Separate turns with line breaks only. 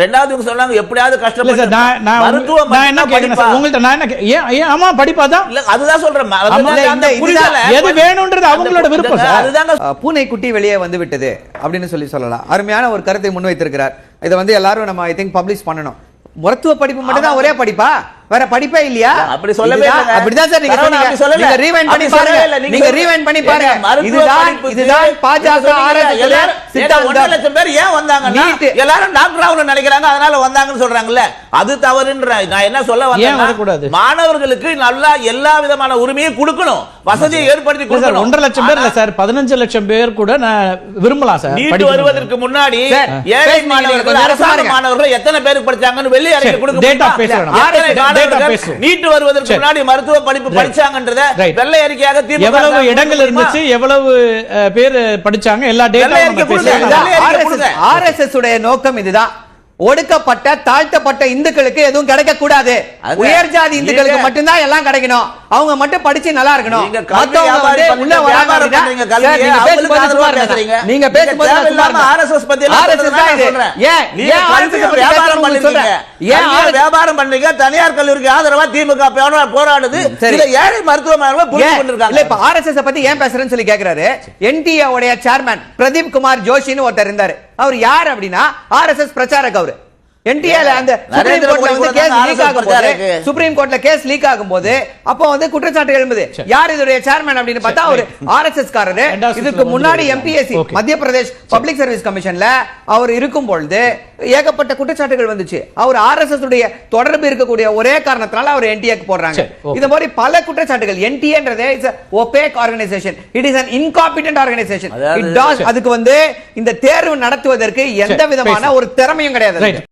ரெண்டாவது இவங்க சொன்னாங்க எப்படியாவது கஷ்டப்பட்டு மருத்துவம்
என்ன
படிப்பா?
உங்கள்ட்ட நான் என்ன ஏன் ஏன் ஆமா படிப்பா தான்
இல்ல அதுதான் சொல்றேன்.
எது வேணும்ன்றது அவங்களோட விருப்பம்.
அதுதாங்க
பூனைக்குட்டி வெளியே வந்து விட்டது அப்படின்னு சொல்லி சொல்லலாம். அருமையான ஒரு கருத்தை முன்வைத்திருக்கிறார். இதை வந்து எல்லாரும் நம்ம ஐ திங்க் பப்ளிஷ் பண்ணணும். மருத்துவ படிப்பு மட்டும் தான் ஒரே படிப்பா? வேற படிப்பே இல்லையா
அப்படி சொல்லவே.
அப்படிதான் சார் நீங்க
அப்படி சொல்லல.
ரீவைண்ட் பண்ணி பாருங்க.
நீங்க.
ரீவைண்ட் பண்ணி பாருங்க இதுதான் இதுதான் பாஜக
ஒன்றரை
சித்தாந்தம்
லட்சம் பேர் ஏன் வந்தாங்கன்னா. எல்லாரும் டாக்டர் ஆகணும்னு நினைக்கிறாங்க அதனால வந்தாங்கன்னு சொல்றாங்கல்ல அது தவறுன்ற நான் என்ன சொல்ல? வந்தேன் மாணவர்களுக்கு நல்லா எல்லா விதமான உரிமையும் கொடுக்கணும் வசதியை ஏற்படுத்தி கொடுக்கணும்
ஒன்றரை லட்சம் பேர் இல்ல சார் பதினஞ்சு லட்சம் பேர் கூட நான் விரும்பலாம் சார்
நீட். வருவதற்கு முன்னாடி ஏழை மாணவர்கள் அரசாங்க. மாணவர்கள் எத்தனை பேருக்கு படிச்சாங்கன்னு வெள்ளி அறிக்கை கொடுக்க மாணவர்கள் வருவதற்கு. முன்னாடி மருத்துவ படிப்பு. படிச்சாங்கன்றத. வெள்ளை அறிக்கையாக
எவ்வளவு இடங்கள்? இருந்துச்சு? எவ்வளவு பேர் படிச்சாங்க? எல்லா டேட்டா.
ஆர்எஸ்எஸ் உடைய நோக்கம் இதுதான். ஒடுக்கப்பட்ட தாழ்த்தப்பட்ட இந்துக்களுக்கு எதுவும் கிடைக்க கூடாது உயர் ஜாதி இந்துக்களுக்கு மட்டும்தான் எல்லாம் கிடைக்கணும். அவங்க மட்டும் படிச்சு நல்லா இருக்கணும்.
நீங்க
பேசும்போது ஏன்
வியாபாரம் பண்றீங்க. தனியார் கல்லூரிக்கு ஆதரவா திமுக போரா- போராடுது. இதை ஏழை மருத்துவ மாணவர்கள் புரிந்து
ஏன்? இல்ல
கொண்டிருக்காங்க
இப்ப ஆர்எஸ்எஸ் பத்தி ஏன் பேசுறேன்னு சொல்லி கேக்குறாரு என்டிஏ உடைய சேர்மன் பிரதீப் குமார் ஜோஷின்னு ஒருத்தர் இருந்தாரு அவர் யார் அப்படின்னா ஆர்எஸ்எஸ் பிரச்சாரக் அவரு என்டிஏல அந்த சுப்ரீம் கோர்ட்ல வந்து கேஸ் லீக் ஆகும்போது. சுப்ரீம் கோர்ட்ல கேஸ் லீக் ஆகும்போது அப்போ வந்து குற்றச்சாட்டு எழும்புது. யார் இதோடைய சேர்மன் அப்படின்னு பார்த்தா அவர் ஆர்எஸ்எஸ் காரரு. இதுக்கு முன்னாடி MPSC. Madhya Pradesh public service கமிஷன்ல அவர் இருக்கும் பொழுது ஏகப்பட்ட குற்றச்சாட்டுகள் வந்துச்சு. அவர் ஆர்எஸ்எஸ் உடைய தொடர்பு இருக்கக்கூடிய ஒரே காரணத்தினால அவர் என்டிஏக்கு போடுறாங்க. இது மாதிரி பல குற்றச்சாட்டுகள். என்டிஏன்றதே is opaque organisation it is an incompetent organisation it does அதுக்கு வந்து இந்த தேர்வு நடத்துவதற்கு எந்த விதமான. ஒரு திறமையும் கிடையாது.